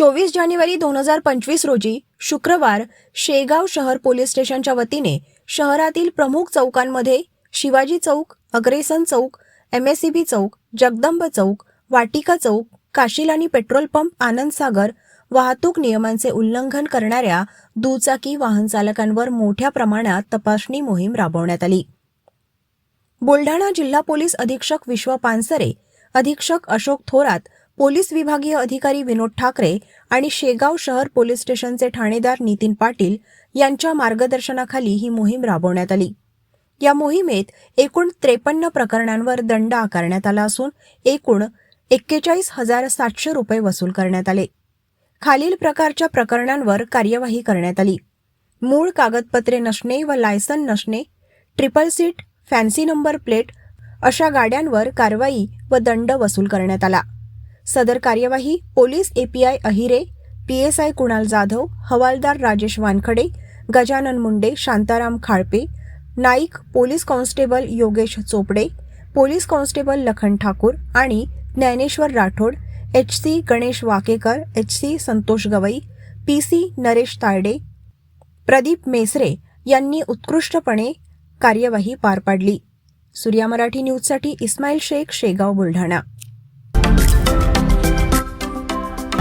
चोवीस जानेवारी दोन हजार पंचवीस रोजी शुक्रवार शेगाव शहर पोलीस स्टेशनच्या वतीने शहरातील प्रमुख चौकांमध्ये शिवाजी चौक अग्रेसन चौक एमएससीबी चौक जगदंब चौक वाटिका चौक काशिलानी पेट्रोल पंप आनंद सागर वाहतूक नियमांचे उल्लंघन करणाऱ्या दुचाकी वाहन चालकांवर मोठ्या प्रमाणात तपासणी मोहीम राबवण्यात आली. बुलढाणा जिल्हा पोलीस अधीक्षक विश्व पानसरे अधीक्षक अशोक थोरात पोलीस विभागीय अधिकारी विनोद ठाकरे आणि शेगाव शहर पोलीस स्टेशनचे ठाणेदार नितीन पाटील यांच्या मार्गदर्शनाखाली ही मोहीम राबवण्यात आली. या मोहिमेत एकूण त्रेपन्न प्रकरणांवर दंड आकारण्यात आला असून एकूण एक्केचाळीस हजार सातशे रुपये वसूल करण्यात आले. खालील प्रकारच्या प्रकरणांवर कार्यवाही करण्यात आली. मूळ कागदपत्रे नसणे व लायसन नसणे triple seat fancy number plate अशा गाड्यांवर कारवाई व दंड वसूल करण्यात आला. सदर कार्यवाही police API Ahire PSI Kunal Jadhav हवालदार Rajesh Wankhade Gajanan Munde Shantaram Khalpe Naik police constable Yogesh Chopde police constable Lakhan Thakur आणि Dnyaneshwar Rathod H C Ganesh Wakekar H C Santosh Gawai P C Naresh Tayde Pradeep Mesare यांनी उत्कृष्टपणे कार्यवाही पार पाडली. सूर्या मराठी न्यूजसाठी इस्माईल शेख शेगाव बुलढाणा.